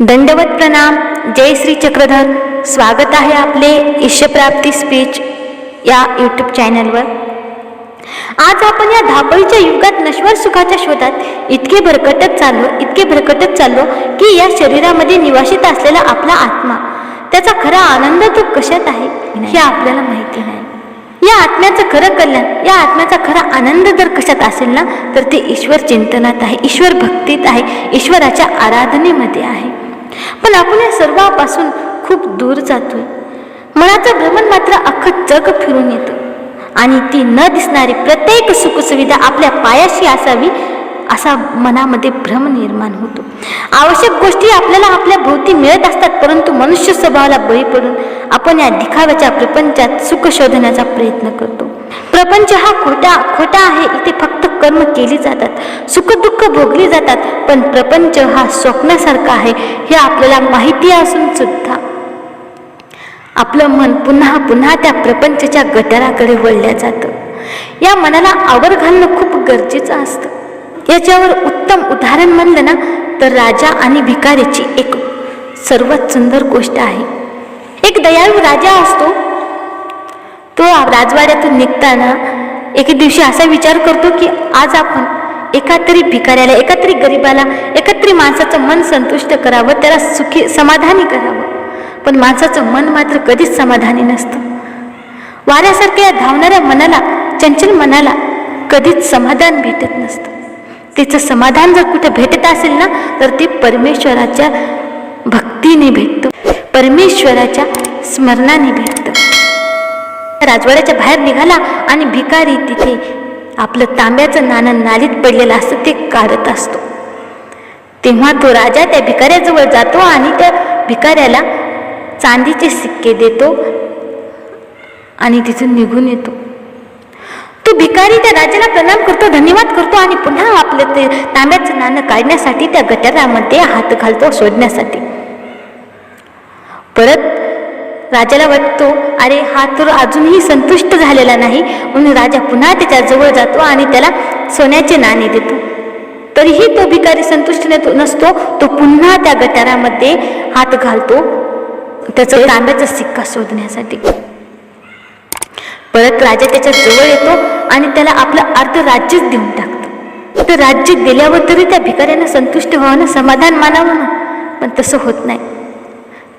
दंडवत प्रणाम. जय श्री चक्रधर. स्वागत आहे आपले ईश्वप्राप्ती स्पीच या यूट्यूब चॅनलवर आज आपण या धापळीच्या युगात नश्वर सुखाच्या शोधात इतके भरकटत चाललो इतके भरकटत चाललो की या शरीरामध्ये निवासित असलेला आपला आत्मा त्याचा खरा आनंद तो कशात आहे हे आपल्याला माहिती नाही. या आत्म्याचं खरं कल्याण या आत्म्याचा खरा आनंद जर कशात असेल ना तर ते ईश्वर चिंतनात आहे ईश्वर भक्तीत आहे ईश्वराच्या आराधनेमध्ये आहे. पण आपण या सर्वापासून खूप दूर जातोय. मनाचं भ्रमण मात्र अख्खं जग फिरून येतं. आणि ती न दिसणारी प्रत्येक सुखसुविधा आपल्या पायाशी असावी असा मनामध्ये भ्रम निर्माण होतो. आवश्यक गोष्टी आपल्याला आपल्या भोवती मिळत असतात परंतु मनुष्य स्वभावाला बळी पडून आपण या दिखाव्याच्या प्रपंचात सुख शोधण्याचा प्रयत्न करतो. प्रपंच हा खोटा खोटा आहे इथे फक्त कर्म केली जातात सुखदुःख भोगली जातात पण प्रपंच हा स्वप्नासारखा आहे हे आपल्याला माहिती असून सुद्धा. आपलं मन पुन्हा पुन्हा त्या प्रपंचच्या गटाराकडे वळल्या जातं. या मनाला आवर घालणं खूप गरजेचं असतं. याच्यावर उत्तम उदाहरण म्हणलं ना तर राजा आणि भिकारीची एक सर्वात सुंदर गोष्ट आहे. एक दयाळू राजा असतो. तो राजवाड्यातून निघताना एके दिवशी असा विचार करतो की आज आपण एका तरी भिकाऱ्याला एका तरी गरिबाला एका तरी माणसाचं मन संतुष्ट करावं त्याला सुखी समाधानी करावं. पण माणसाचं मन मात्र कधीच समाधानी नसतं. वाऱ्यासारख्या धावणाऱ्या मनाला चंचल मनाला कधीच समाधान भेटत नसतं. तिचं समाधान जर कुठे भेटत असेल ना तर ते परमेश्वराच्या भक्तीने भेटतो. परमेश्वराच्या स्मरणाने भेटतो. राजवाड्याच्या बाहेर निघाला आणि भिकारी तिथे आपलं तांब्याचं नाणं नालीत पडलेलं असतं ते काढत असतो. तेव्हा तो राजा त्या भिकाऱ्याजवळ जातो आणि त्या भिकाऱ्याला चांदीचे सिक्के देतो आणि तिथून निघून येतो. तो भिकारी त्या राजाला प्रणाम करतो धन्यवाद करतो आणि पुन्हा आपलं ते तांब्याचं नाणं काढण्यासाठी त्या गटारामध्ये हात घालतो शोधण्यासाठी परत राजाला वाटतो अरे हा तर अजूनही संतुष्ट झालेला नाही. म्हणून राजा पुन्हा त्याच्याजवळ जातो आणि त्याला सोन्याचे नाणे देतो. तरीही तो भिकारी संतुष्ट नसतो तो पुन्हा त्या गटारामध्ये हात घालतो त्याचा तांब्याचा सिक्का शोधण्यासाठी. परत राजा त्याच्याजवळ येतो आणि त्याला आपलं अर्ध राज्यच देऊन टाकतो. तर राज्य दिल्यावर तरी त्या भिकाऱ्यानं संतुष्ट व्हावं ना समाधान मानावं ना. पण तसं होत नाही.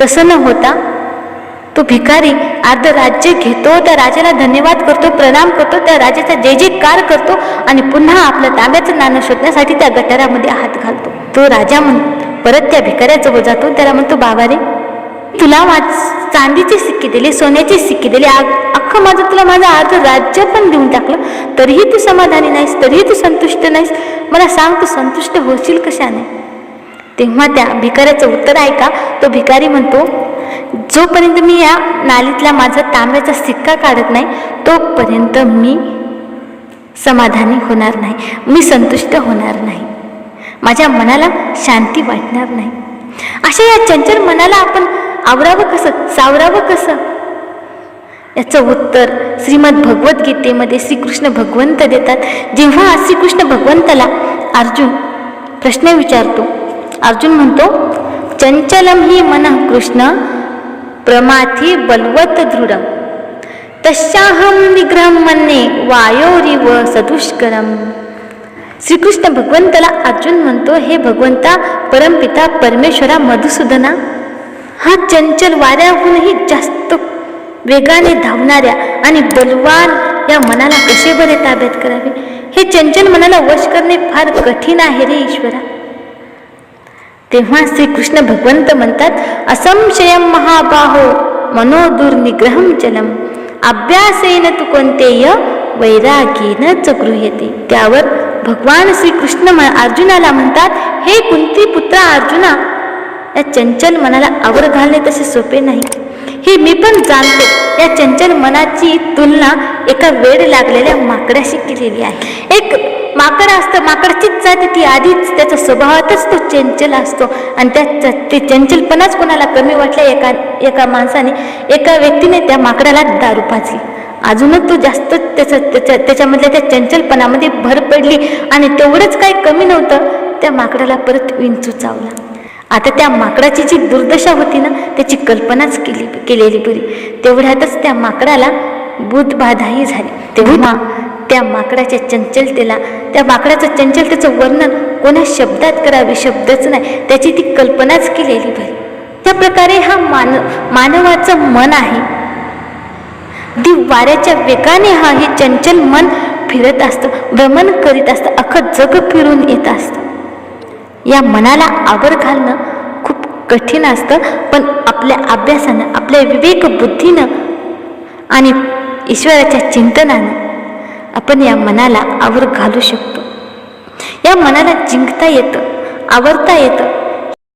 तसं न होता तो भिकारी अर्ध राज्य घेतो त्या राजाला धन्यवाद करतो प्रणाम करतो त्या राजाचा जय जयकार करतो आणि पुन्हा आपल्या तांब्याचं नाणं शोधण्यासाठी त्या गटारामध्ये हात घालतो. तो राजा म्हण परत त्या भिकाऱ्याजवळ जातो त्याला म्हणतो बाबा रे तुला माझ चांदीचे सिक्के दिले सोन्याचे सिक्के दिले आ- अख्खं माझं तुला माझं अर्ध राज्य पण देऊन टाकलं. तरीही तू समाधानी नाहीस तरीही तू संतुष्ट नाहीस. मला सांग तू संतुष्ट होशील कशाने? तेव्हा त्या भिकाऱ्याचं उत्तर ऐका तो भिकारी म्हणतो जोपर्यंत मी या नालीतला माझा तांब्याचा सिक्का काढत नाही तोपर्यंत मी समाधानी होणार नाही. मी संतुष्ट होणार नाही. माझ्या मनाला शांती वाटणार नाही. अशा या चंचल मनाला आपण आवरावं कसं सावरावं कसं? याचं उत्तर श्रीमद भगवद्गीतेमध्ये श्रीकृष्ण भगवंत देतात. जेव्हा श्रीकृष्ण भगवंताला अर्जुन प्रश्न विचारतो अर्जुन म्हणतो चंचलम ही मन कृष्ण प्रमाथी बलवत दृढ। तस्याहम निग्रहम मन्ये वायोरिव सदुष्करम। श्रीकृष्ण भगवंताला अर्जुन म्हणतो हे भगवंता परमपिता परमेश्वरा मधुसूदना हा चंचल वाऱ्याहूनही जास्त वेगाने धावणाऱ्या आणि बलवान या मनाला कसे बरे ताब्यात करावे? हे चंचल मनाला वश करणे फार कठीण आहे रे ईश्वरा. तेव्हा श्रीकृष्ण भगवंत म्हणतात असंशयम महाबाहो मनोदुर्निग्रहम चलम अभ्यासेन तू कोणतेय वैरागीन च गृह्यते त्यावर भगवान श्रीकृष्ण म- अर्जुनाला म्हणतात हे कुंती पुत्र अर्जुना या चंचल मनाला आवर घालणे तसे सोपे नाही. हे मी पण जाणते या चंचल मनाची तुलना एका वेळ लागलेल्या माकड्याशी केलेली आहे. एक माकड असतं माकडचीच जात ती आधीच त्याच्या स्वभावातच तो चंचल असतो. आणि त्या ते चंचलपणाच कोणाला कमी वाटलं एका एका माणसाने एका व्यक्तीने त्या माकडाला दारू पाजली. अजूनच तो जास्त त्याचं त्याच्या त्याच्यामधल्या त्या चंचलपणामध्ये भर पडली आणि तेवढंच काही कमी नव्हतं त्या माकडाला परत विंचू चावला. आता त्या माकडाची जी दुर्दशा होती ना त्याची कल्पनाच केली केलेली बरी. तेवढ्यातच त्या माकडाला बुधबाधाही झाली. तेव्हा त्या माकडाच्या चंचलतेला त्या माकडाचं चंचलतेचं वर्णन कोणा शब्दात करावे शब्दच नाही त्याची ती कल्पनाच केलेली बरी त्या प्रकारे हा मान मानवाचं मन आहे. दी वाऱ्याच्या वेगाने हा हे चंचल मन फिरत असतं भ्रमण करीत असतं अख्खं जग फिरून येत असतं. या मनाला आवर घालणं खूप कठीण असतं पण आपल्या अभ्यासानं आपल्या विवेक बुद्धीनं आणि ईश्वराच्या चिंतनानं आपण या मनाला आवर घालू शकतो. या मनाला जिंकता येतं आवरता येतं.